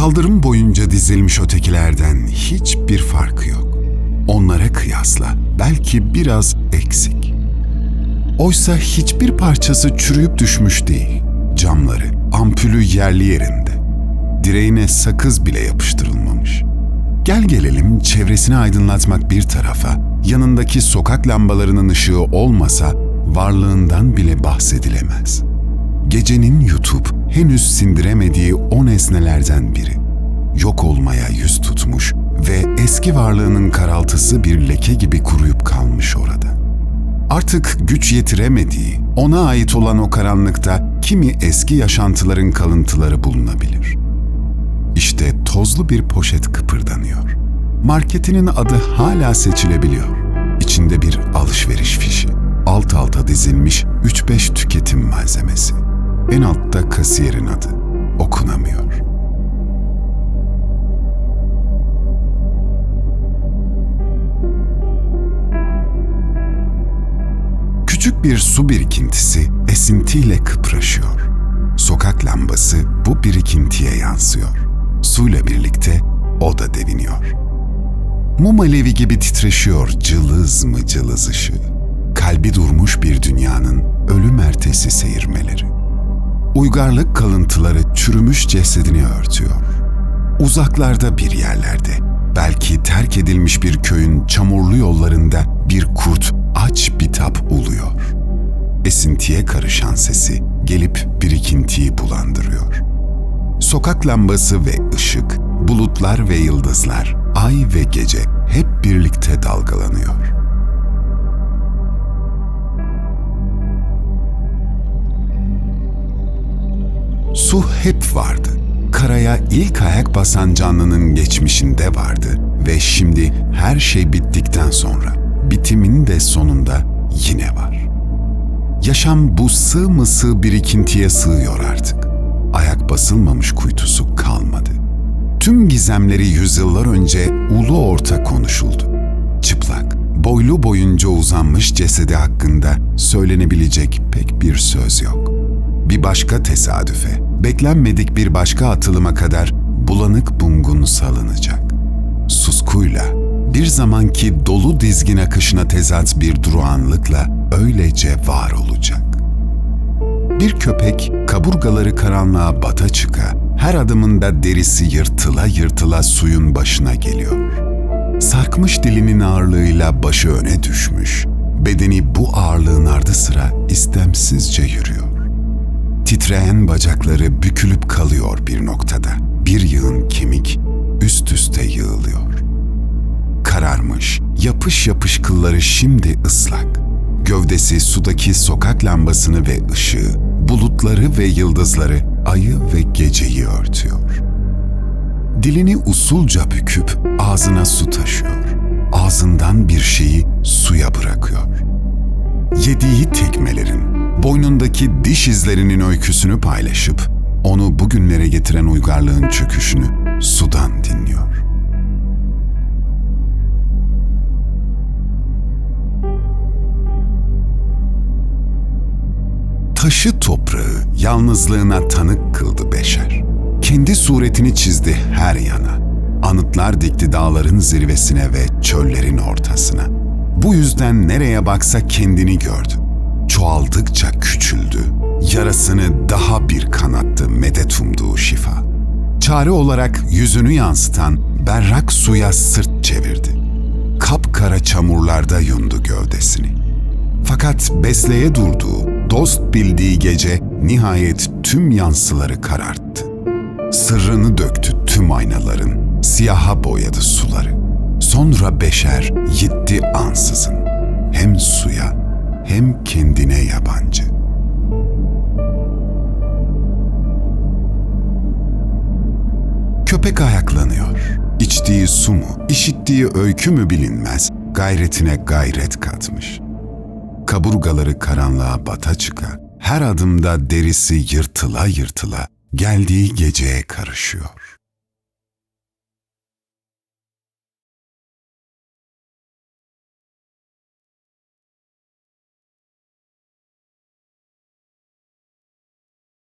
Kaldırım boyunca dizilmiş ötekilerden hiçbir farkı yok. Onlara kıyasla belki biraz eksik. Oysa hiçbir parçası çürüyüp düşmüş değil. Camları, ampulü yerli yerinde. Direğine sakız bile yapıştırılmamış. Gel gelelim çevresini aydınlatmak bir tarafa, yanındaki sokak lambalarının ışığı olmasa varlığından bile bahsedilemez. Gecenin yutup henüz sindiremediği o nesnelerden biri. Yok olmaya yüz tutmuş ve eski varlığının karaltısı bir leke gibi kuruyup kalmış orada. Artık güç yetiremediği, ona ait olan o karanlıkta kimi eski yaşantıların kalıntıları bulunabilir. İşte tozlu bir poşet kıpırdanıyor. Marketinin adı hala seçilebiliyor. İçinde bir alışveriş fişi. Alt alta dizilmiş 3-5 tüketim malzemesi. En altta kasiyerin adı. Okunamıyor. Küçük bir su birikintisi esintiyle kıpraşıyor. Sokak lambası bu birikintiye yansıyor. Suyla birlikte o da deviniyor. Mum alevi gibi titreşiyor cılız mı cılız ışığı. Kalbi durmuş bir dünyanın ölüm ertesi seyirmeleri. Uygarlık kalıntıları çürümüş cesedini örtüyor. Uzaklarda bir yerlerde, belki terk edilmiş bir köyün çamurlu yollarında bir kurt aç bitap uluyor. Esintiye karışan sesi gelip birikintiyi bulandırıyor. Sokak lambası ve ışık, bulutlar ve yıldızlar, ay ve gece hep birlikte dalgalanıyor. Hep vardı. Karaya ilk ayak basan canlının geçmişinde vardı ve şimdi her şey bittikten sonra bitimin de sonunda yine var. Yaşam bu sığ mı sığ birikintiye sığıyor artık. Ayak basılmamış kuytusu kalmadı. Tüm gizemleri yüzyıllar önce ulu orta konuşuldu. Çıplak, boylu boyunca uzanmış cesedi hakkında söylenebilecek pek bir söz yok. Bir başka tesadüfe, beklenmedik bir başka atılıma kadar bulanık bungun salınacak. Suskuyla, bir zamanki dolu dizgin akışına tezat bir durağanlıkla öylece var olacak. Bir köpek kaburgaları karanlığa bata çıka, her adımında derisi yırtıla yırtıla suyun başına geliyor. Sarkmış dilinin ağırlığıyla başı öne düşmüş, bedeni bu ağırlığın ardı sıra istemsizce yürüyor. Titreyen bacakları bükülüp kalıyor bir noktada. Bir yığın kemik üst üste yığılıyor. Kararmış, yapış yapış kılları şimdi ıslak. Gövdesi sudaki sokak lambasını ve ışığı, bulutları ve yıldızları, ayı ve geceyi örtüyor. Dilini usulca büküp ağzına su taşıyor. Ağzından bir şeyi suya bırakıyor. Yediği tekmelerin, boynundaki diş izlerinin öyküsünü paylaşıp onu bugünlere getiren uygarlığın çöküşünü sudan dinliyor. Taşı toprağı yalnızlığına tanık kıldı beşer. Kendi suretini çizdi her yana. Anıtlar dikti dağların zirvesine ve çöllerin ortasına. Bu yüzden nereye baksa kendini gördü. Çoğaldıkça küçüldü. Yarasını daha bir kanattı medet umduğu şifa. Çare olarak yüzünü yansıtan berrak suya sırt çevirdi. Kapkara çamurlarda yundu gövdesini. Fakat besleye durduğu, dost bildiği gece nihayet tüm yansıları kararttı. Sırrını döktü tüm aynaların, siyaha boyadı suları. Sonra beşer gitti ansızın. Hem suya hem kendine yabancı. Köpek ayaklanıyor. İçtiği su mu, işittiği öykü mü bilinmez, gayretine gayret katmış. Kaburgaları karanlığa bata çıka, her adımda derisi yırtıla yırtıla geldiği geceye karışıyor.